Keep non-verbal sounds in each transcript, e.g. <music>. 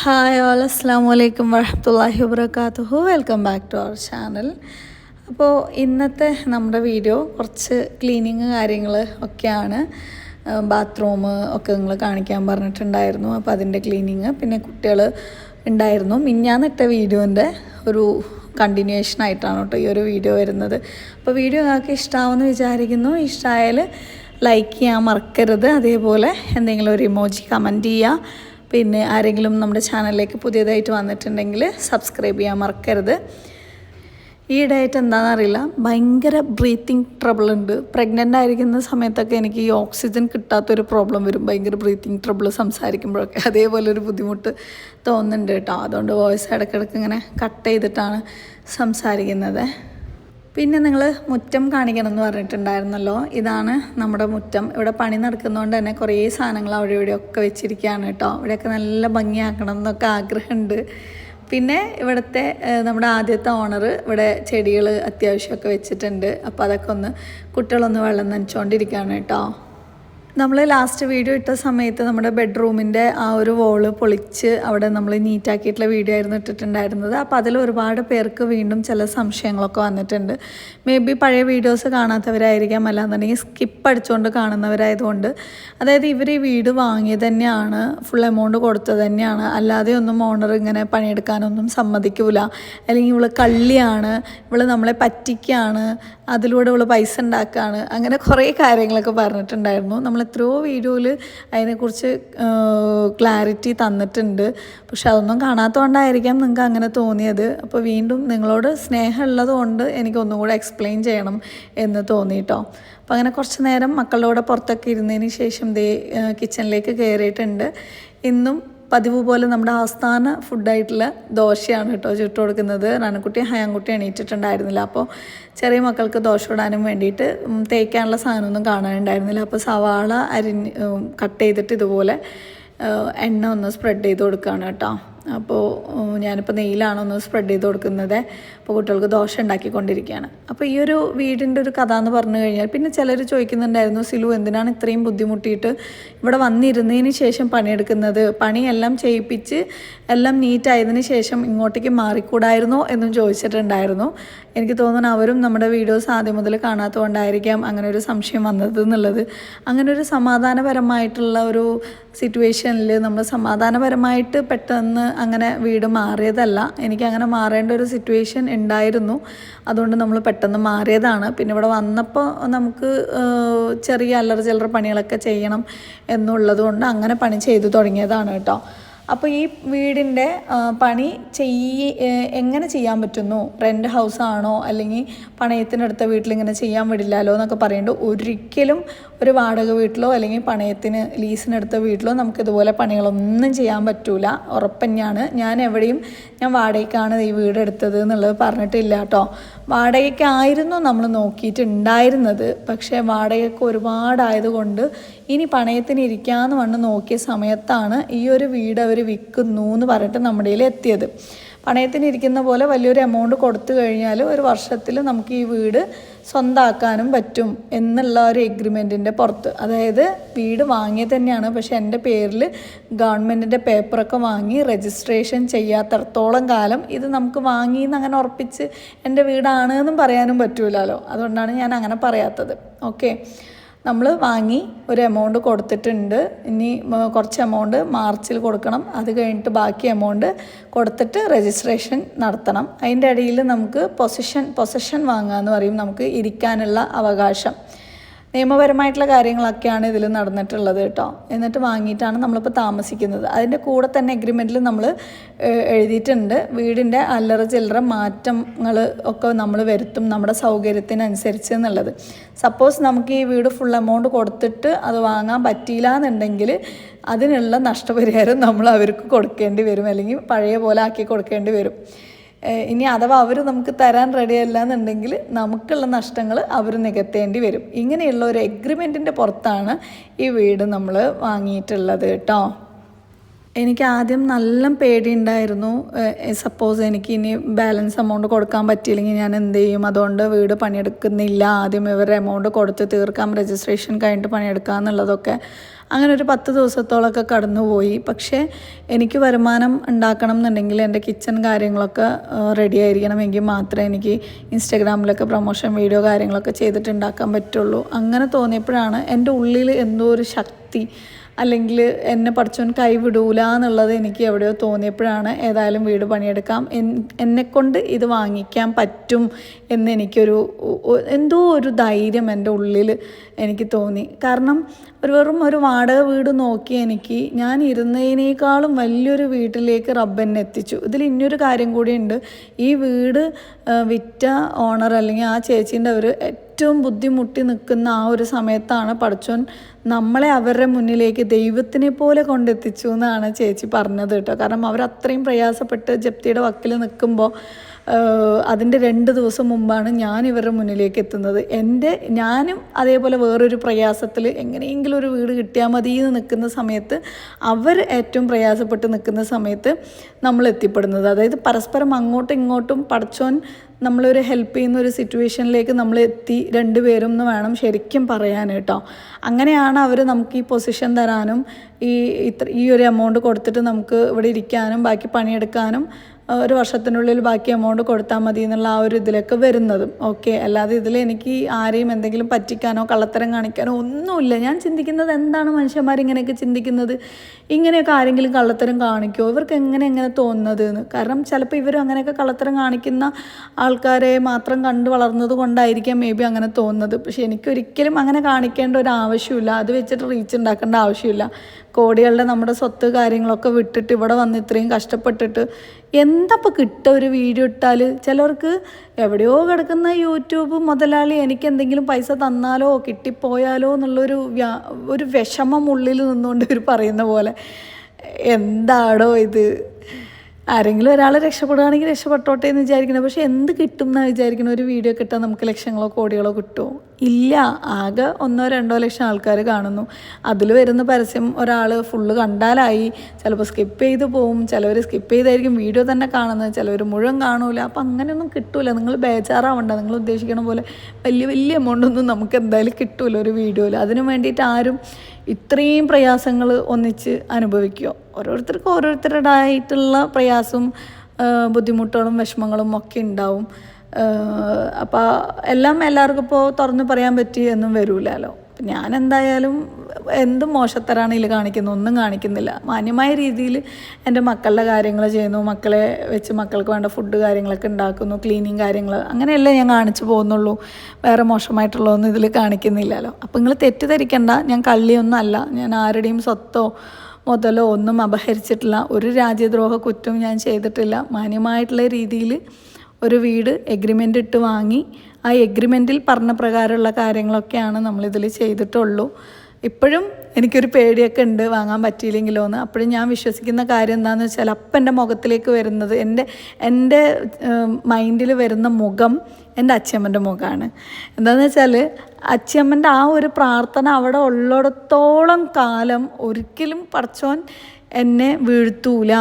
Hi all അസ്സാം വലൈക്കും വറഹമത്തല്ലാഹി വബർക്കാത്തുഹു welcome back to our channel അപ്പോൾ ഇന്നത്തെ നമ്മുടെ വീഡിയോ കുറച്ച് ക്ലീനിങ് കാര്യങ്ങൾ ഒക്കെയാണ്. ബാത്റൂം ഒക്കെ നിങ്ങൾ കാണിക്കാൻ പറഞ്ഞിട്ടുണ്ടായിരുന്നു. അപ്പോൾ അതിന്റെ ക്ലീനിങ് പിന്നെ കുട്ടികൾ ഉണ്ടായിരുന്നു. മിഞ്ഞാന്നിട്ട വീഡിയോന്റെ ഒരു കണ്ടിന്യൂവേഷൻ ആയിട്ടാണ് കേട്ടോ ഈ ഒരു വീഡിയോ വരുന്നത്. അപ്പോൾ വീഡിയോ നിങ്ങൾക്ക് ഇഷ്ടമാവുമെന്ന് വിചാരിക്കുന്നു. ഇഷ്ടമായാൽ ലൈക്ക് ചെയ്യാൻ മറക്കരുത്. അതേപോലെ എന്തെങ്കിലും ഒരു ഇമോജി കമന്റ് ചെയ്യുക പിന്നെ ആരെങ്കിലും നമ്മുടെ ചാനലിലേക്ക് പുതിയതായിട്ട് വന്നിട്ടുണ്ടെങ്കിൽ സബ്സ്ക്രൈബ് ചെയ്യാൻ മറക്കരുത്. ഈ ഈയിടെയായിട്ട് എന്താണെന്നറിയില്ല. ഭയങ്കര ബ്രീത്തിങ് ട്രബിൾ ഉണ്ട്. പ്രഗ്നന്റ് ആയിരിക്കുന്ന സമയത്തൊക്കെ എനിക്ക് ഈ ഓക്സിജൻ കിട്ടാത്തൊരു പ്രോബ്ലം വരും. ഭയങ്കര ബ്രീത്തിങ് ട്രബിൾ സംസാരിക്കുമ്പോഴൊക്കെ. അതേപോലെ ഒരു ബുദ്ധിമുട്ട് തോന്നുന്നുണ്ട് കേട്ടോ. അതുകൊണ്ട് വോയിസ് ഇടയ്ക്കിടയ്ക്ക് ഇങ്ങനെ കട്ട് ചെയ്തിട്ടാണ് സംസാരിക്കുന്നത്. പിന്നെ നിങ്ങൾ മുറ്റം കാണിക്കണം എന്ന് പറഞ്ഞിട്ടുണ്ടായിരുന്നല്ലോ. ഇതാണ് നമ്മുടെ മുറ്റം. ഇവിടെ പണി നടക്കുന്നതുകൊണ്ട് തന്നെ കുറേ സാധനങ്ങൾ അവിടെ ഇവിടെ ഒക്കെ വെച്ചിരിക്കുകയാണ് കേട്ടോ. ഇവിടെയൊക്കെ നല്ല ഭംഗിയാക്കണം എന്നൊക്കെ ആഗ്രഹമുണ്ട്. പിന്നെ ഇവിടുത്തെ നമ്മുടെ ആദ്യത്തെ ഓണർ ഇവിടെ ചെടികൾ അത്യാവശ്യമൊക്കെ വെച്ചിട്ടുണ്ട്. അപ്പോൾ അതൊക്കെ ഒന്ന് കുട്ടികളൊന്ന് വെള്ളം നനച്ചുകൊണ്ടിരിക്കുകയാണ് കേട്ടോ. നമ്മൾ ലാസ്റ്റ് വീഡിയോ ഇട്ട സമയത്ത് നമ്മുടെ ബെഡ്റൂമിന്റെ ആ ഒരു വോൾ പൊളിച്ച് അവിടെ നമ്മൾ നീറ്റാക്കിയിട്ടുള്ള വീഡിയോ ആയിരുന്നു ഇട്ടിട്ടുണ്ടായിരുന്നത്. അപ്പോൾ അതിൽ ഒരുപാട് പേർക്ക് വീണ്ടും ചില സംശയങ്ങളൊക്കെ വന്നിട്ടുണ്ട്. മേ ബി പഴയ വീഡിയോസ് കാണാത്തവരായിരിക്കാം. അല്ലാന്നുണ്ടെങ്കിൽ സ്കിപ്പ് അടിച്ചുകൊണ്ട് കാണുന്നവരായതുകൊണ്ട്. അതായത് ഇവർ ഈ വീട് വാങ്ങിയത് തന്നെയാണ് ഫുൾ എമൗണ്ട് കൊടുത്തത് തന്നെയാണ്. അല്ലാതെ ഒന്നും ഓണർ ഇങ്ങനെ പണിയെടുക്കാനൊന്നും സമ്മതിക്കൂല. അല്ലെങ്കിൽ ഇവൾ കള്ളിയാണ് ഇവൾ നമ്മളെ പറ്റിക്കാണ് അതിലൂടെ അവൾ പൈസ ഉണ്ടാക്കുകയാണ് അങ്ങനെ കുറേ കാര്യങ്ങളൊക്കെ പറഞ്ഞിട്ടുണ്ടായിരുന്നു. നമ്മൾ എത്രയോ വീഡിയോയിൽ അതിനെക്കുറിച്ച് ക്ലാരിറ്റി തന്നിട്ടുണ്ട്. പക്ഷെ അതൊന്നും കാണാത്തതുകൊണ്ടായിരിക്കാം നിങ്ങൾക്ക് അങ്ങനെ തോന്നിയത്. അപ്പോൾ വീണ്ടും നിങ്ങളോട് സ്നേഹമുള്ളത് കൊണ്ട് എനിക്ക് കൂടെ എക്സ്പ്ലെയിൻ ചെയ്യണം എന്ന് തോന്നിയിട്ടോ അപ്പോൾ അങ്ങനെ കുറച്ച് നേരം മക്കളുടെ പുറത്തൊക്കെ ഇരുന്നതിന് ശേഷം ദേ കിച്ചണിലേക്ക് കയറിയിട്ടുണ്ട്. ഇന്നും പതിവ് പോലെ നമ്മുടെ ആസ്ഥാന ഫുഡായിട്ടുള്ള ദോശയാണ് കേട്ടോ ചുട്ടു കൊടുക്കുന്നത്. റാനക്കുട്ടി ഹയാൻകുട്ടി എണീറ്റിട്ടുണ്ടായിരുന്നില്ല. അപ്പോൾ ചെറിയ മക്കൾക്ക് ദോശ ഇടാനും വേണ്ടിയിട്ട് തേക്കാനുള്ള സാധനമൊന്നും കാണാനുണ്ടായിരുന്നില്ല. അപ്പോൾ സവാള അരിഞ്ഞ് കട്ട് ചെയ്തിട്ട് ഇതുപോലെ എണ്ണ ഒന്ന് സ്പ്രെഡ് ചെയ്ത് കൊടുക്കുകയാണ് കേട്ടോ. അപ്പോൾ ഞാനിപ്പോൾ നെയ്യിലാണ് ഒന്ന് സ്പ്രെഡ് ചെയ്ത് കൊടുക്കുന്നത്. അപ്പോൾ കുട്ടികൾക്ക് ദോശ ഉണ്ടാക്കിക്കൊണ്ടിരിക്കുകയാണ്. അപ്പോൾ ഈ ഒരു വീടിന്റെ ഒരു കഥ എന്ന് പറഞ്ഞു കഴിഞ്ഞാൽ പിന്നെ ചിലർ ചോദിക്കുന്നുണ്ടായിരുന്നു സിലു എന്തിനാണ് ഇത്രയും ബുദ്ധിമുട്ടിയിട്ട് ഇവിടെ വന്നിരുന്നതിന് ശേഷം പണിയെടുക്കുന്നത്? പണിയെല്ലാം ചെയ്യിപ്പിച്ച് എല്ലാം നീറ്റായതിന് ശേഷം ഇങ്ങോട്ടേക്ക് മാറിക്കൂടായിരുന്നോ? എന്നും ചോദിച്ചിട്ടുണ്ടായിരുന്നു. എനിക്ക് തോന്നുന്നു അവരും നമ്മുടെ വീഡിയോസ് ആദ്യം മുതൽ കാണാത്തതുകൊണ്ടായിരിക്കാം അങ്ങനെ ഒരു സംശയം വന്നത് എന്നുള്ളത്. അങ്ങനെ ഒരു സമാധാനപരമായിട്ടുള്ള ഒരു സിറ്റുവേഷനിൽ നമ്മൾ സമാധാനപരമായിട്ട് പെട്ടെന്ന് അങ്ങനെ വീട് മാറിയതല്ല. എനിക്ക് അങ്ങനെ മാറേണ്ട ഒരു സിറ്റുവേഷൻ ഉണ്ടായിരുന്നു. അതുകൊണ്ട് നമ്മൾ പെട്ടെന്ന് മാറിയതാണ്. പിന്നെ ഇവിടെ വന്നപ്പോൾ നമുക്ക് ചെറിയ അല്ലറ ചില്ലറ പണികളൊക്കെ ചെയ്യണം എന്നുള്ളത് കൊണ്ട് അങ്ങനെ പണി ചെയ്തു തുടങ്ങിയതാണ് കേട്ടോ. അപ്പോൾ ഈ വീടിന്റെ പണി ചെയ്യ എങ്ങനെ ചെയ്യാൻ പറ്റുന്നു? റെന്റ് ഹൗസ് ആണോ അല്ലെങ്കിൽ പണയത്തിനടുത്ത വീട്ടിൽ ഇങ്ങനെ ചെയ്യാൻ വിടില്ലല്ലോ എന്നൊക്കെ പറയുന്നുണ്ട്. ഒരിക്കലും ഒരു വാടക വീട്ടിലോ അല്ലെങ്കിൽ പണയത്തിന് ലീസിനെടുത്ത വീട്ടിലോ നമുക്ക് ഇതുപോലെ പണികളൊന്നും ചെയ്യാൻ പറ്റൂല. ഉറപ്പന്നെയാണ്. ഞാൻ എവിടെയും ഞാൻ വാടകയ്ക്കാണ് ഈ വീട് എടുത്തത് എന്നുള്ളത് പറഞ്ഞിട്ടില്ല കേട്ടോ വാടകയ്ക്കായിരുന്നു നമ്മൾ നോക്കിയിട്ടുണ്ടായിരുന്നത്. പക്ഷേ വാടകയ്ക്ക് ഒരുപാടായതുകൊണ്ട് ഇനി പണയത്തിന് ഇരിക്കാമെന്ന് വന്ന് നോക്കിയ സമയത്താണ് ഈ ഒരു വീട് അവർ വിൽക്കുന്നു എന്ന് പറഞ്ഞിട്ട് നമ്മുടെ എത്തിയത്. പണയത്തിന് ഇരിക്കുന്ന പോലെ വലിയൊരു എമൗണ്ട് കൊടുത്തു കഴിഞ്ഞാൽ ഒരു വർഷത്തിൽ നമുക്ക് ഈ വീട് സ്വന്തമാക്കാനും പറ്റും എന്നുള്ള ഒരു എഗ്രിമെന്റിന്റെ പുറത്ത്. അതായത് വീട് വാങ്ങിയത് തന്നെയാണ്. പക്ഷേ എന്റെ പേരിൽ ഗവൺമെന്റിന്റെ പേപ്പറൊക്കെ വാങ്ങി രജിസ്ട്രേഷൻ ചെയ്യാത്തടത്തോളം കാലം ഇത് നമുക്ക് വാങ്ങി എന്ന് അങ്ങനെ ഉറപ്പിച്ച് എന്റെ വീടാണ് എന്നും പറയാനും പറ്റൂലല്ലോ അതുകൊണ്ടാണ് ഞാൻ അങ്ങനെ പറയാത്തത്. ഓക്കെ നമ്മൾ വാങ്ങി ഒരു എമൗണ്ട് കൊടുത്തിട്ടുണ്ട്. ഇനി കുറച്ച് എമൗണ്ട് മാർച്ചിൽ കൊടുക്കണം. അത് കഴിഞ്ഞിട്ട് ബാക്കി എമൗണ്ട് കൊടുത്തിട്ട് രജിസ്ട്രേഷൻ നടത്തണം. അതിന്റെ ഇടയിൽ നമുക്ക് പൊസിഷൻ പൊസഷൻ വാങ്ങാന്ന് പറയും. നമുക്ക് ഇരിക്കാനുള്ള അവകാശം. നിയമപരമായിട്ടുള്ള കാര്യങ്ങളൊക്കെയാണ് ഇതിൽ നടന്നിട്ടുള്ളത് കേട്ടോ. എന്നിട്ട് വാങ്ങിയിട്ടാണ് നമ്മളിപ്പോൾ താമസിക്കുന്നത്. അതിന്റെ കൂടെ തന്നെ എഗ്രിമെന്റിൽ നമ്മൾ എഴുതിയിട്ടുണ്ട്. വീടിന്റെ അല്ലറ ചില്ലറ മാറ്റങ്ങൾ ഒക്കെ നമ്മൾ വരുത്തും നമ്മുടെ സൗകര്യത്തിനനുസരിച്ച് എന്നുള്ളത്. സപ്പോസ് നമുക്ക് ഈ വീട് ഫുൾ എമൗണ്ട് കൊടുത്തിട്ട് അത് വാങ്ങാൻ പറ്റിയില്ല എന്നുണ്ടെങ്കിൽ അതിനുള്ള നഷ്ടപരിഹാരം നമ്മൾ അവർക്ക് കൊടുക്കേണ്ടി വരും. അല്ലെങ്കിൽ പഴയ പോലെ ആക്കി കൊടുക്കേണ്ടി വരും. ഇനി അഥവാ അവർ നമുക്ക് തരാൻ റെഡി അല്ല എന്നുണ്ടെങ്കിൽ നമുക്കുള്ള നഷ്ടങ്ങൾ അവർ നികത്തേണ്ടി വരും. ഇങ്ങനെയുള്ള ഒരു എഗ്രിമെന്റിന്റെ പുറത്താണ് ഈ വീട് നമ്മൾ വാങ്ങിയിട്ടുള്ളത് കേട്ടോ. എനിക്ക് ആദ്യം നല്ല പേടിയുണ്ടായിരുന്നു. സപ്പോസ് എനിക്ക് ഇനി ബാലൻസ് എമൗണ്ട് കൊടുക്കാൻ പറ്റിയില്ലെങ്കിൽ ഞാൻ എന്ത് ചെയ്യും? അതുകൊണ്ട് വീട് പണിയെടുക്കുന്നില്ല. ആദ്യം ഇവരുടെ എമൗണ്ട് കൊടുത്ത് തീർക്കാം. രജിസ്ട്രേഷൻ കഴിഞ്ഞിട്ട് പണിയെടുക്കാം എന്നുള്ളതൊക്കെ അങ്ങനെ ഒരു പത്ത് ദിവസത്തോളമൊക്കെ കടന്നുപോയി. പക്ഷേ എനിക്ക് വരുമാനം ഉണ്ടാക്കണം എന്നുണ്ടെങ്കിൽ എന്റെ കിച്ചൺ കാര്യങ്ങളൊക്കെ റെഡി ആയിരിക്കണമെങ്കിൽ മാത്രമേ എനിക്ക് ഇൻസ്റ്റാഗ്രാമിലൊക്കെ പ്രൊമോഷൻ വീഡിയോ കാര്യങ്ങളൊക്കെ ചെയ്തിട്ട് ഉണ്ടാക്കാൻ പറ്റുള്ളൂ. അങ്ങനെ തോന്നിയപ്പോഴാണ് എന്റെ ഉള്ളിൽ എന്തോ ഒരു ശക്തി അല്ലെങ്കിൽ എന്നെ പഠിച്ചവൻ കൈവിടൂല എന്നുള്ളത് എനിക്ക് എവിടെയോ തോന്നിയപ്പോഴാണ് ഏതായാലും വീട് പണിയെടുക്കാം. എന്നെ കൊണ്ട് ഇത് വാങ്ങിക്കാൻ പറ്റും എന്ന് എനിക്കൊരു എന്തോ ഒരു ധൈര്യം എന്റെ ഉള്ളിൽ എനിക്ക് തോന്നി. കാരണം ഒരു വെറും ഒരു വാടക വീട് നോക്കി എനിക്ക് ഞാൻ ഇരുന്നതിനേക്കാളും വലിയൊരു വീട്ടിലേക്ക് റബ്ബ് എന്നെ എത്തിച്ചു. ഇതിൽ ഇനിയൊരു കാര്യം കൂടിയുണ്ട്. ഈ വീട് വിറ്റ ഓണർ അല്ലെങ്കിൽ ആ ചേച്ചീന്റെ അവർ ഏറ്റവും ബുദ്ധിമുട്ടി നിൽക്കുന്ന ആ ഒരു സമയത്താണ് പഠിച്ചോൻ നമ്മളെ അവരുടെ മുന്നിലേക്ക് ദൈവത്തിനെ പോലെ കൊണ്ടെത്തിച്ചു എന്നാണ് ചേച്ചി പറഞ്ഞത് കേട്ടോ. കാരണം അവർ അത്രയും പ്രയാസപ്പെട്ട് ജപ്തിയുടെ വക്കിൽ നിൽക്കുമ്പോൾ അതിന്റെ രണ്ട് ദിവസം മുമ്പാണ് ഞാൻ ഇവരുടെ മുന്നിലേക്ക് എത്തുന്നത്. എന്റെ ഞാനും അതേപോലെ വേറൊരു പ്രയാസത്തിൽ എങ്ങനെയെങ്കിലും ഒരു വീട് കിട്ടിയാൽ മതി എന്ന് നിൽക്കുന്ന സമയത്ത് അവർ ഏറ്റവും പ്രയാസപ്പെട്ട് നിൽക്കുന്ന സമയത്ത് നമ്മൾ എത്തിപ്പെടുന്നത്. അതായത് പരസ്പരം അങ്ങോട്ടും ഇങ്ങോട്ടും പഠിച്ചോൻ നമ്മളൊരു ഹെൽപ്പ് ചെയ്യുന്ന ഒരു സിറ്റുവേഷനിലേക്ക് നമ്മൾ എത്തി രണ്ടുപേരും എന്ന് വേണം ശരിക്കും പറയാൻ കേട്ടോ അങ്ങനെയാണ് അവർ നമുക്ക് ഈ പൊസിഷൻ തരാനും ഈ ഇത്ര ഈ ഒരു എമൗണ്ട് കൊടുത്തിട്ട് നമുക്ക് ഇവിടെ ഇരിക്കാനും ബാക്കി പണിയെടുക്കാനും ഒരു വർഷത്തിനുള്ളിൽ ബാക്കി എമൗണ്ട് കൊടുത്താൽ മതി എന്നുള്ള ആ ഒരു ഇതിലൊക്കെ വരുന്നതും. ഓക്കെ അല്ലാതെ ഇതിൽ എനിക്ക് ആരെയും എന്തെങ്കിലും പറ്റിക്കാനോ കള്ളത്തരം കാണിക്കാനോ ഒന്നുമില്ല. ഞാൻ ചിന്തിക്കുന്നത് എന്താണ് മനുഷ്യന്മാർ ഇങ്ങനെയൊക്കെ ചിന്തിക്കുന്നത്? ഇങ്ങനെയൊക്കെ ആരെങ്കിലും കള്ളത്തരം കാണിക്കുമോ ഇവർക്ക് എങ്ങനെ എങ്ങനെ തോന്നുന്നത് എന്ന്. കാരണം ചിലപ്പോൾ ഇവർ അങ്ങനെയൊക്കെ കള്ളത്തരം കാണിക്കുന്ന ആൾക്കാരെ മാത്രം കണ്ടു വളർന്നത് കൊണ്ടായിരിക്കാം മേ ബി അങ്ങനെ തോന്നുന്നത്. പക്ഷെ എനിക്കൊരിക്കലും അങ്ങനെ കാണിക്കേണ്ട ഒരു ആവശ്യമില്ല. അത് വെച്ചിട്ട് റീച്ച് ഉണ്ടാക്കേണ്ട ആവശ്യമില്ല. കോടികളുടെ നമ്മുടെ സ്വത്ത് കാര്യങ്ങളൊക്കെ വിട്ടിട്ട് ഇവിടെ വന്ന് ഇത്രയും കഷ്ടപ്പെട്ടിട്ട് എന്തപ്പോൾ കിട്ടുക ഒരു വീഡിയോ ഇട്ടാൽ ചിലർക്ക് എവിടെയോ കിടക്കുന്ന യൂട്യൂബ് മുതലാളി എനിക്ക് എന്തെങ്കിലും പൈസ തന്നാലോ കിട്ടിപ്പോയാലോ എന്നുള്ളൊരു വ്യാ ഒരു വിഷമം ഉള്ളിൽ നിന്നുകൊണ്ട് ഇവർ പറയുന്ന പോലെ. എന്താണോ ഇത്? ആരെങ്കിലും ഒരാൾ രക്ഷപ്പെടുകയാണെങ്കിൽ രക്ഷപ്പെട്ടോട്ടെ എന്ന് വിചാരിക്കണം പക്ഷെ എന്ത് കിട്ടും എന്നാണ് വിചാരിക്കണം ഒരു വീഡിയോ കിട്ടാൻ നമുക്ക് ലക്ഷങ്ങളോ കോടികളോ കിട്ടുമോ? ഇല്ല ആകെ ഒന്നോ രണ്ടോ ലക്ഷം ആൾക്കാർ കാണുന്നു. അതിൽ വരുന്ന പരസ്യം ഒരാൾ ഫുള്ള് കണ്ടാലായി. ചിലപ്പോൾ സ്കിപ്പ് ചെയ്ത് പോവും. ചിലവർ സ്കിപ്പ് ചെയ്തായിരിക്കും വീഡിയോ തന്നെ കാണുന്നത്. ചിലവർ മുഴുവൻ കാണൂല. അപ്പം അങ്ങനെയൊന്നും കിട്ടൂല. നിങ്ങൾ ബേജാറാവണ്ട. നിങ്ങൾ ഉദ്ദേശിക്കണ പോലെ വലിയ വലിയ എമൗണ്ട് ഒന്നും നമുക്ക് എന്തായാലും കിട്ടൂല ഒരു വീഡിയോയിൽ അതിനു വേണ്ടിയിട്ട് ആരും ഇത്രയും പ്രയാസങ്ങൾ ഒന്നിച്ച് അനുഭവിക്കുക. ഓരോരുത്തർക്കും ഓരോരുത്തരുടേതായിട്ടുള്ള പ്രയാസവും ബുദ്ധിമുട്ടുകളും വിഷമങ്ങളും ഒക്കെ ഉണ്ടാവും. അപ്പോൾ എല്ലാം എല്ലാവർക്കും ഇപ്പോൾ തുറന്ന് പറയാൻ പറ്റി എന്നും വരൂലല്ലോ ഞാൻ എന്തായാലും എന്തും മോശത്തരാണ് ഇതിൽ കാണിക്കുന്നത്? ഒന്നും കാണിക്കുന്നില്ല. മാന്യമായ രീതിയിൽ എന്റെ മക്കളുടെ കാര്യങ്ങൾ ചെയ്യുന്നു. മക്കളെ വെച്ച് മക്കൾക്ക് വേണ്ട ഫുഡ് കാര്യങ്ങളൊക്കെ ഉണ്ടാക്കുന്നു. ക്ലീനിങ് കാര്യങ്ങൾ അങ്ങനെയല്ലേ ഞാൻ കാണിച്ചു പോകുന്നുള്ളൂ. വേറെ മോശമായിട്ടുള്ളതൊന്നും ഇതിൽ കാണിക്കുന്നില്ലല്ലോ. അപ്പം നിങ്ങൾ തെറ്റിദ്ധരിക്കേണ്ട. ഞാൻ കള്ളിയൊന്നും അല്ല ഞാൻ ആരുടെയും സ്വത്തോ മുതലോ ഒന്നും അപഹരിച്ചിട്ടില്ല. ഒരു രാജ്യദ്രോഹ കുറ്റവും ഞാൻ ചെയ്തിട്ടില്ല. മാന്യമായിട്ടുള്ള രീതിയിൽ ഒരു വീട് എഗ്രിമെന്റ് ഇട്ട് വാങ്ങി. ആ എഗ്രിമെന്റിൽ പറഞ്ഞ പ്രകാരമുള്ള കാര്യങ്ങളൊക്കെയാണ് നമ്മളിതിൽ ചെയ്തിട്ടുള്ളൂ. ഇപ്പോഴും എനിക്കൊരു പേടിയൊക്കെ ഉണ്ട് വാങ്ങാൻ പറ്റിയില്ലെങ്കിലോ എന്ന്. അപ്പോഴും ഞാൻ വിശ്വസിക്കുന്ന കാര്യം എന്താണെന്ന് വെച്ചാൽ അപ്പം എന്റെ മുഖത്തിലേക്ക് വരുന്നത് എന്റെ എന്റെ മൈൻഡിൽ വരുന്ന മുഖം എന്റെ അച്ഛമ്മന്റെ മുഖമാണ് എന്താണെന്ന് വെച്ചാൽ അച്ഛമ്മന്റെ ആ ഒരു പ്രാർത്ഥന അവിടെ ഉള്ളിടത്തോളം കാലം ഒരിക്കലും പടച്ചോൻ എന്നെ വീഴ്ത്തൂല.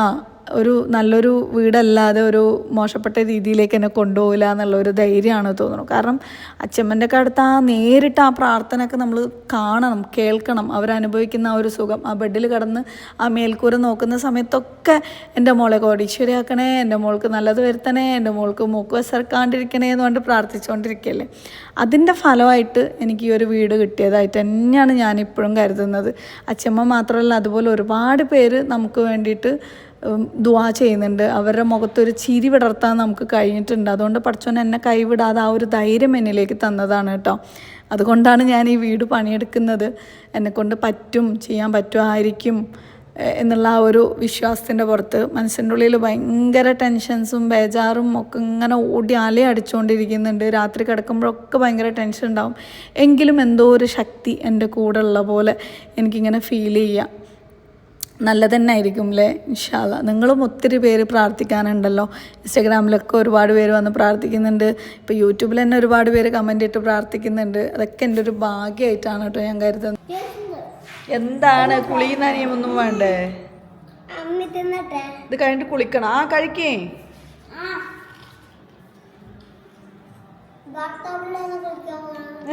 ഒരു നല്ലൊരു വീടല്ലാതെ ഒരു മോശപ്പെട്ട രീതിയിലേക്ക് എന്നെ കൊണ്ടുപോകില്ല എന്നുള്ളൊരു ധൈര്യമാണ് തോന്നുന്നു. കാരണം അച്ഛമ്മന്റെ ഒക്കെ അടുത്ത് ആ നേരിട്ട് ആ പ്രാർത്ഥനയൊക്കെ നമ്മൾ കാണണം കേൾക്കണം. അവരനുഭവിക്കുന്ന ആ ഒരു സുഖം ആ ബെഡിൽ കിടന്ന് ആ മേൽക്കൂര നോക്കുന്ന സമയത്തൊക്കെ എന്റെ മോളെ കോടീശ്വരിയാക്കണേ എന്റെ മോൾക്ക് നല്ലത് വരുത്തണേ എന്റെ മോൾക്ക് മൂക്ക് വസർക്കാണ്ടിരിക്കണേ എന്ന് പറഞ്ഞിട്ട് പ്രാർത്ഥിച്ചുകൊണ്ടിരിക്കുകയല്ലേ. അതിന്റെ ഫലമായിട്ട് എനിക്ക് ഈ ഒരു വീട് കിട്ടിയതായിട്ട് തന്നെയാണ് ഞാനിപ്പോഴും കരുതുന്നത്. അച്ഛമ്മ മാത്രമല്ല അതുപോലെ ഒരുപാട് പേര് നമുക്ക് വേണ്ടിയിട്ട് ദുആ ചെയ്യുന്നുണ്ട്. അവരുടെ മുഖത്തൊരു ചിരി വിടർത്താൻ നമുക്ക് കഴിഞ്ഞിട്ടുണ്ട്. അതുകൊണ്ട് പഠിച്ചോൻ എന്നെ കൈവിടാതെ ആ ഒരു ധൈര്യം എന്നിലേക്ക് തന്നതാണ് കേട്ടോ. അതുകൊണ്ടാണ് ഞാൻ ഈ വീട് പണിയെടുക്കുന്നത്. എന്നെക്കൊണ്ട് പറ്റും ചെയ്യാൻ പറ്റുമായിരിക്കും എന്നുള്ള ആ ഒരു വിശ്വാസത്തിന്റെ പുറത്ത്. മനസ്സിന്റെ ഉള്ളിൽ ഭയങ്കര ടെൻഷൻസും ബേജാറും ഒക്കെ ഇങ്ങനെ ഓടി അല അടിച്ചുകൊണ്ടിരിക്കുന്നുണ്ട്. രാത്രി കിടക്കുമ്പോഴൊക്കെ ഭയങ്കര ടെൻഷൻ ഉണ്ടാവും എങ്കിലും എന്തോ ഒരു ശക്തി എന്റെ കൂടെ ഉള്ള പോലെ എനിക്കിങ്ങനെ ഫീൽ ചെയ്യാം നല്ലത് തന്നെ ആയിരിക്കും അല്ലേ ഇൻഷാല്ല നിങ്ങളും ഒത്തിരി പേര് പ്രാർത്ഥിക്കാനുണ്ടല്ലോ. ഇൻസ്റ്റഗ്രാമിലൊക്കെ ഒരുപാട് പേര് വന്ന് പ്രാർത്ഥിക്കുന്നുണ്ട്. ഇപ്പോൾ യൂട്യൂബിൽ തന്നെ ഒരുപാട് പേര് കമന്റ് ഇട്ട് പ്രാർത്ഥിക്കുന്നുണ്ട്. അതൊക്കെ എന്റെ ഒരു ഭാഗ്യമായിട്ടാണ് കേട്ടോ ഞാൻ കരുതുന്നത്. എന്താണ്? കുളിക്കുന്നനിയമൊന്നും വേണ്ടേ? അമ്മ തിന്നട്ടെ. ഇത് കഴിഞ്ഞിട്ട് കുളിക്കണം. ആ കഴിക്കേ.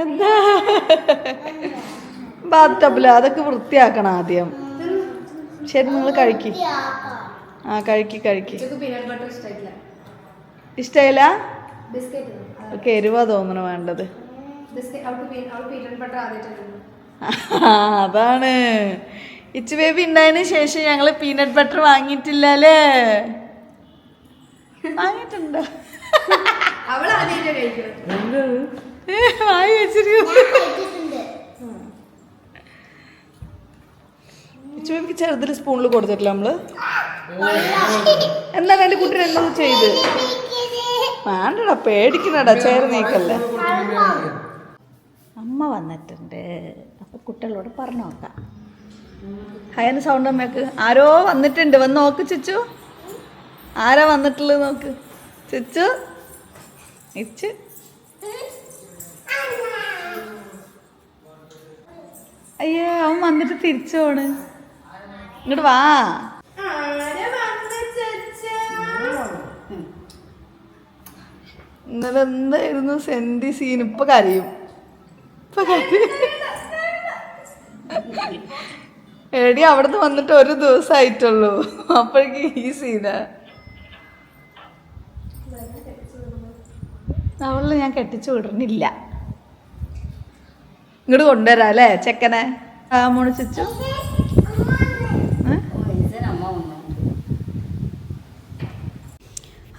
എന്താ? ബാത്ത് ടബിൽ അതൊക്കെ വൃത്തിയാക്കണം ആദ്യം. ശരി നിങ്ങൾ കഴിക്ക്. ആ കഴിക്ക്. കഴിക്ക് ഇഷ്ടമായില്ല ഓക്കെ ഒക്കെ എരിവാ തോന്നണു വേണ്ടത്. <laughs> അതാണ്. ഇച്ചു ബേബി ഉണ്ടായതിന് ശേഷം ഞങ്ങൾ പീനട്ട് ബട്ടർ വാങ്ങിയിട്ടില്ല അല്ലേ? വാങ്ങിയിട്ടുണ്ടോ? വാങ്ങി വെച്ചിരിക്കുന്നു. ഇച്ചു ബേബിക്ക് ചെറുതിൽ സ്പൂണിൽ കൊടുത്തിട്ടില്ല നമ്മൾ? എന്നാലും എന്റെ കുട്ടി എന്താ ചെയ്ത്? വേണ്ടടാ പേടിക്കണടാ ചേർ നീക്കല്ലേ. അമ്മ വന്നിട്ടുണ്ട്. അപ്പൊ കുട്ടികളോട് പറഞ്ഞു നോക്കാം. ഹയന് സൗണ്ട് അമ്മയ്ക്ക് ആരോ വന്നിട്ടുണ്ട്. വന്ന് നോക്ക് ചിച്ചു. ആരാ വന്നിട്ടുള്ളത് നോക്ക്. ചിച്ചു. ഇച്ച്. അയ്യോ അവൻ വന്നിട്ട് തിരിച്ചു പോണ് ഇങ്ങോട്ട് വാ. ഇന്നലെ എന്തായിരുന്നു സെന്റി സീൻ? ഇപ്പൊ കരയും. ഇപ്പൊ എടി അവിടുന്ന് വന്നിട്ട് ഒരു ദിവസം ദിവസമായിട്ടുള്ളൂ അപ്പോഴേക്ക് ഈ സീന. അവളെ ഞാൻ കെട്ടിച്ചു വിടണില്ല. ഇങ്ങോട്ട് കൊണ്ടുവരാം അല്ലേ ചെക്കനെ? മുണിച്ചു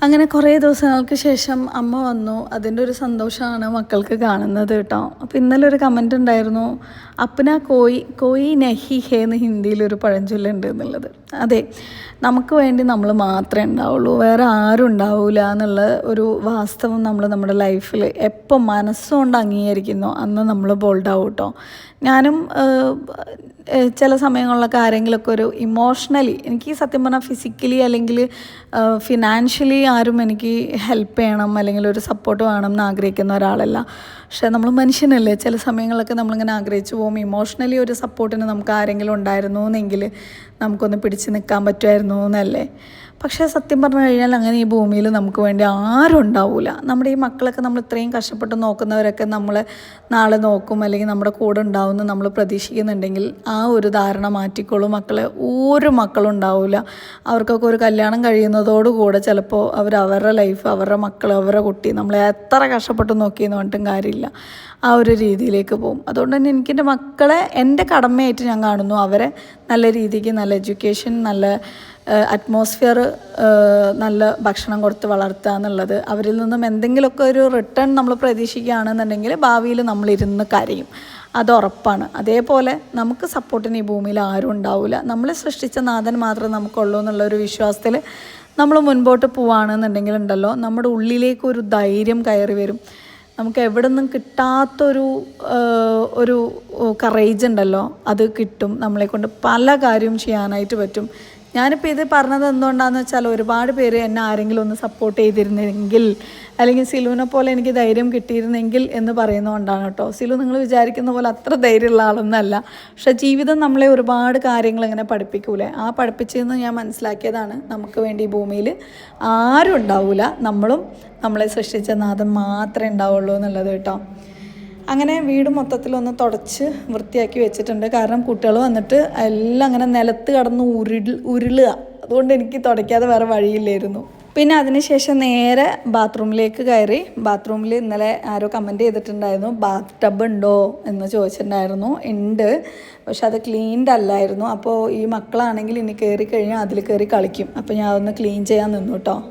അങ്ങനെ കുറേ ദിവസങ്ങൾക്ക് ശേഷം അമ്മ വന്നു. അതിന്റെ ഒരു സന്തോഷമാണ് മക്കൾക്ക് കാണുന്നത് കേട്ടോ. അപ്പോൾ ഇന്നലെ ഒരു കമന്റ് ഉണ്ടായിരുന്നു. അപ്പന കോയി കോയി നഹി ഹേ എന്ന് ഹിന്ദിയിൽ ഒരു പഴഞ്ചൊല്ലുണ്ട് എന്നുള്ളത്. അതെ നമുക്ക് വേണ്ടി നമ്മൾ മാത്രമേ ഉണ്ടാവുള്ളൂ. വേറെ ആരും ഉണ്ടാവില്ല എന്നുള്ള ഒരു വാസ്തവം നമ്മൾ നമ്മുടെ ലൈഫിൽ എപ്പോൾ മനസ്സുകൊണ്ട് അംഗീകരിക്കുന്നു അന്ന് നമ്മൾ ബോൾഡാവും കേട്ടോ. ഞാനും ചില സമയങ്ങളിലൊക്കെ ആരെങ്കിലുമൊക്കെ ഒരു ഇമോഷണലി എനിക്ക് സത്യം പറഞ്ഞാൽ ഫിസിക്കലി അല്ലെങ്കിൽ ഫിനാൻഷ്യലി ആരും എനിക്ക് ഹെൽപ്പ് ചെയ്യണം അല്ലെങ്കിൽ ഒരു സപ്പോർട്ട് വേണം എന്ന് ആഗ്രഹിക്കുന്ന ഒരാളല്ല. പക്ഷേ നമ്മൾ മനുഷ്യനല്ലേ ചില സമയങ്ങളിലൊക്കെ നമ്മളിങ്ങനെ ആഗ്രഹിച്ചു പോകും. ഇമോഷണലി ഒരു സപ്പോർട്ടിന് നമുക്ക് ആരെങ്കിലും ഉണ്ടായിരുന്നു എന്നെങ്കിൽ നമുക്കൊന്ന് പിടിച്ച് നിൽക്കാൻ പറ്റുമായിരുന്നു എന്നല്ലേ? പക്ഷേ സത്യം പറഞ്ഞു കഴിഞ്ഞാൽ അങ്ങനെ ഈ ഭൂമിയിൽ നമുക്ക് വേണ്ടി ആരും ഉണ്ടാവില്ല നമ്മുടെ ഈ മക്കളൊക്കെ നമ്മൾ ഇത്രയും കഷ്ടപ്പെട്ട് നോക്കുന്നവരൊക്കെ നമ്മൾ നാളെ നോക്കും അല്ലെങ്കിൽ നമ്മുടെ കൂടെ ഉണ്ടാവുമെന്ന് നമ്മൾ പ്രതീക്ഷിക്കുന്നുണ്ടെങ്കിൽ ആ ഒരു ധാരണ മാറ്റിക്കോളും. മക്കളെ ഒരു മക്കളും ഉണ്ടാവില്ല അവർക്കൊക്കെ ഒരു കല്യാണം കഴിയുന്നതോടുകൂടെ ചിലപ്പോൾ അവർ അവരുടെ ലൈഫ് അവരുടെ മക്കൾ അവരുടെ കുട്ടി നമ്മളെ എത്ര കഷ്ടപ്പെട്ട് നോക്കിയെന്ന് പറഞ്ഞിട്ടും കാര്യമില്ല. ആ ഒരു രീതിയിലേക്ക് പോകും. അതുകൊണ്ട് തന്നെ എനിക്ക് എന്റെ മക്കളെ എന്റെ കടമയായിട്ട് ഞാൻ കാണുന്നു. അവരെ നല്ല രീതിക്ക് നല്ല എഡ്യൂക്കേഷൻ നല്ല അറ്റ്മോസ്ഫിയർ നല്ല ഭക്ഷണം കൊടുത്ത് വളർത്തുക എന്നുള്ളത്. അവരിൽ നിന്നും എന്തെങ്കിലുമൊക്കെ ഒരു റിട്ടേൺ നമ്മൾ പ്രതീക്ഷിക്കുകയാണെന്നുണ്ടെങ്കിൽ ഭാവിയിൽ നമ്മളിരുന്ന് കരയും. അത് ഉറപ്പാണ്. അതേപോലെ നമുക്ക് സപ്പോർട്ടിന് ഈ ഭൂമിയിൽ ആരും ഉണ്ടാവില്ല. നമ്മളെ സൃഷ്ടിച്ച നാഥൻ മാത്രമേ നമുക്കുള്ളൂ എന്നുള്ള ഒരു വിശ്വാസത്തിൽ നമ്മൾ മുൻപോട്ട് പോവുകയാണെന്നുണ്ടെങ്കിൽ ഉണ്ടല്ലോ നമ്മുടെ ഉള്ളിലേക്ക് ഒരു ധൈര്യം കയറി വരും. നമുക്ക് എവിടെ നിന്നും കിട്ടാത്തൊരു ഒരു കറേജ് ഉണ്ടല്ലോ അത് കിട്ടും. നമ്മളെ കൊണ്ട് പല കാര്യവും ചെയ്യാനായിട്ട് പറ്റും. ഞാനിപ്പോൾ ഇത് പറഞ്ഞത് എന്തുകൊണ്ടാണെന്ന് വെച്ചാൽ ഒരുപാട് പേര് എന്നെ ആരെങ്കിലും ഒന്ന് സപ്പോർട്ട് ചെയ്തിരുന്നെങ്കിൽ അല്ലെങ്കിൽ സിലുവിനെ പോലെ എനിക്ക് ധൈര്യം കിട്ടിയിരുന്നെങ്കിൽ എന്ന് പറയുന്നതുകൊണ്ടാണ് കേട്ടോ. സിലു നിങ്ങൾ വിചാരിക്കുന്ന പോലെ അത്ര ധൈര്യമുള്ള ആളൊന്നല്ല. പക്ഷേ ജീവിതം നമ്മളെ ഒരുപാട് കാര്യങ്ങൾ ഇങ്ങനെ പഠിപ്പിക്കൂലേ? ആ പഠിപ്പിച്ചതെന്ന് ഞാൻ മനസ്സിലാക്കിയതാണ് നമുക്ക് വേണ്ടി ഈ ഭൂമിയിൽ ആരും ഉണ്ടാവില്ല നമ്മളും നമ്മളെ സൃഷ്ടിച്ച നാഥം മാത്രമേ ഉണ്ടാവുള്ളൂ എന്നുള്ളത് കേട്ടോ. അങ്ങനെ വീട് മൊത്തത്തിലൊന്ന് തുടച്ച് വൃത്തിയാക്കി വെച്ചിട്ടുണ്ട്. കാരണം കുട്ടികൾ വന്നിട്ട് എല്ലാം അങ്ങനെ നിലത്ത് കടന്ന് ഉരുൾ ഉരുളുക. അതുകൊണ്ട് എനിക്ക് തുടയ്ക്കാതെ വേറെ വഴിയില്ലായിരുന്നു. പിന്നെ അതിനുശേഷം നേരെ ബാത്റൂമിലേക്ക് കയറി. ബാത്റൂമിൽ ഇന്നലെ ആരോ കമന്റ് ചെയ്തിട്ടുണ്ടായിരുന്നു. ബാത്ത് ടബ് ഉണ്ടോ? എന്ന് ചോദിച്ചിട്ടുണ്ടായിരുന്നു. ഉണ്ട്. പക്ഷെ അത് ക്ലീൻഡ് അല്ലായിരുന്നു. അപ്പോൾ ഈ മക്കളാണെങ്കിൽ ഇനി കയറി കഴിഞ്ഞാൽ അതിൽ കയറി കളിക്കും. അപ്പോൾ ഞാൻ അതൊന്ന് ക്ലീൻ ചെയ്യാൻ നിന്നു കേട്ടോ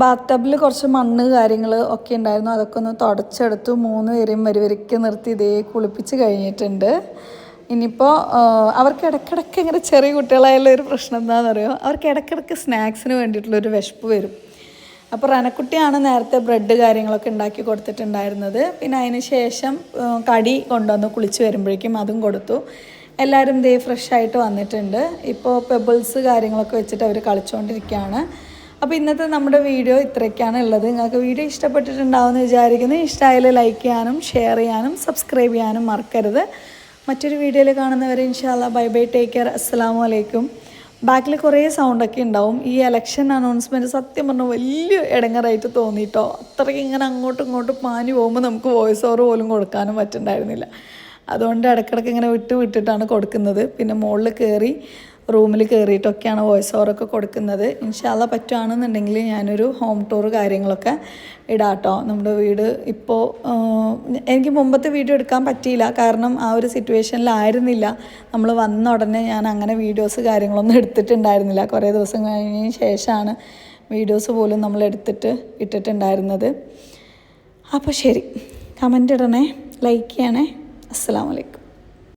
ബാത്ത് ടബിൽ കുറച്ച് മണ്ണ് കാര്യങ്ങൾ ഒക്കെ ഉണ്ടായിരുന്നു. അതൊക്കെ ഒന്ന് തുടച്ചെടുത്തു. മൂന്ന് പേരെയും വരിവരിക്ക് നിർത്തി ഇതേ കുളിപ്പിച്ച് കഴിഞ്ഞിട്ടുണ്ട്. ഇനിയിപ്പോൾ അവർക്ക് ഇടയ്ക്കിടയ്ക്ക് ഇങ്ങനെ ചെറിയ കുട്ടികളായുള്ള ഒരു പ്രശ്നം എന്താണെന്ന് അറിയോ? അവർക്ക് ഇടയ്ക്കിടയ്ക്ക് സ്നാക്സിന് വേണ്ടിയിട്ടുള്ളൊരു വിശപ്പ് വരും. അപ്പോൾ റനക്കുട്ടിയാണ് നേരത്തെ ബ്രെഡ് കാര്യങ്ങളൊക്കെ ഉണ്ടാക്കി കൊടുത്തിട്ടുണ്ടായിരുന്നത്. പിന്നെ അതിന് ശേഷം കടി കൊണ്ടുവന്ന് കുളിച്ച് വരുമ്പോഴേക്കും അതും കൊടുത്തു. എല്ലാവരും ദേ ഫ്രഷ് ആയിട്ട് വന്നിട്ടുണ്ട്. ഇപ്പോൾ പെബിൾസ് കാര്യങ്ങളൊക്കെ വെച്ചിട്ട് അവർ കളിച്ചുകൊണ്ടിരിക്കുകയാണ് അപ്പോൾ ഇന്നത്തെ നമ്മുടെ വീഡിയോ ഇത്രയ്ക്കാണ് ഉള്ളത്. നിങ്ങൾക്ക് വീഡിയോ ഇഷ്ടപ്പെട്ടിട്ടുണ്ടാവുമെന്ന് വിചാരിക്കുന്നു. ഇഷ്ടമായാൽ ലൈക്ക് ചെയ്യാനും ഷെയർ ചെയ്യാനും സബ്സ്ക്രൈബ് ചെയ്യാനും മറക്കരുത്. മറ്റൊരു വീഡിയോയിൽ കാണുന്നവരെ ഇൻഷാല്ല ബൈ ബൈ ടേക്ക് കെയർ അസ്സാം വലൈക്കും ബാക്കിൽ കുറേ സൗണ്ടൊക്കെ ഉണ്ടാവും. ഈ ഇലക്ഷൻ അനൗൺസ്മെന്റ് സത്യം പറഞ്ഞാൽ വലിയ ഇടങ്ങറായിട്ട് തോന്നിയിട്ടോ അത്രയ്ക്ക് ഇങ്ങനെ അങ്ങോട്ടും ഇങ്ങോട്ടും പാനി പോകുമ്പോൾ നമുക്ക് വോയിസ് ഓവർ പോലും കൊടുക്കാനും പറ്റുന്നുണ്ടായിരുന്നില്ല അതുകൊണ്ട് ഇടയ്ക്കിടയ്ക്ക് ഇങ്ങനെ വിട്ട് വിട്ടിട്ടാണ് കൊടുക്കുന്നത്. പിന്നെ മുകളിൽ കയറി റൂമിൽ കയറിയിട്ടൊക്കെയാണ് വോയിസ് ഓവറൊക്കെ കൊടുക്കുന്നത്. ഇൻഷാല്ല പറ്റുകയാണെന്നുണ്ടെങ്കിൽ ഞാനൊരു ഹോം ടൂർ കാര്യങ്ങളൊക്കെ ഇടാട്ടോ. നമ്മുടെ വീട് ഇപ്പോൾ എനിക്ക് മുമ്പത്തെ വീഡിയോ എടുക്കാൻ പറ്റിയില്ല. കാരണം ആ ഒരു സിറ്റുവേഷനിലായിരുന്നില്ല നമ്മൾ വന്ന ഉടനെ ഞാൻ അങ്ങനെ വീഡിയോസ് കാര്യങ്ങളൊന്നും എടുത്തിട്ടുണ്ടായിരുന്നില്ല. കുറേ ദിവസം കഴിഞ്ഞതിന് ശേഷമാണ് വീഡിയോസ് പോലും നമ്മൾ എടുത്തിട്ട് ഇട്ടിട്ടുണ്ടായിരുന്നത്. അപ്പോൾ ശരി കമന്റ് ഇടണേ ലൈക്ക് ചെയ്യണേ. അസ്സാം വലൈക്കും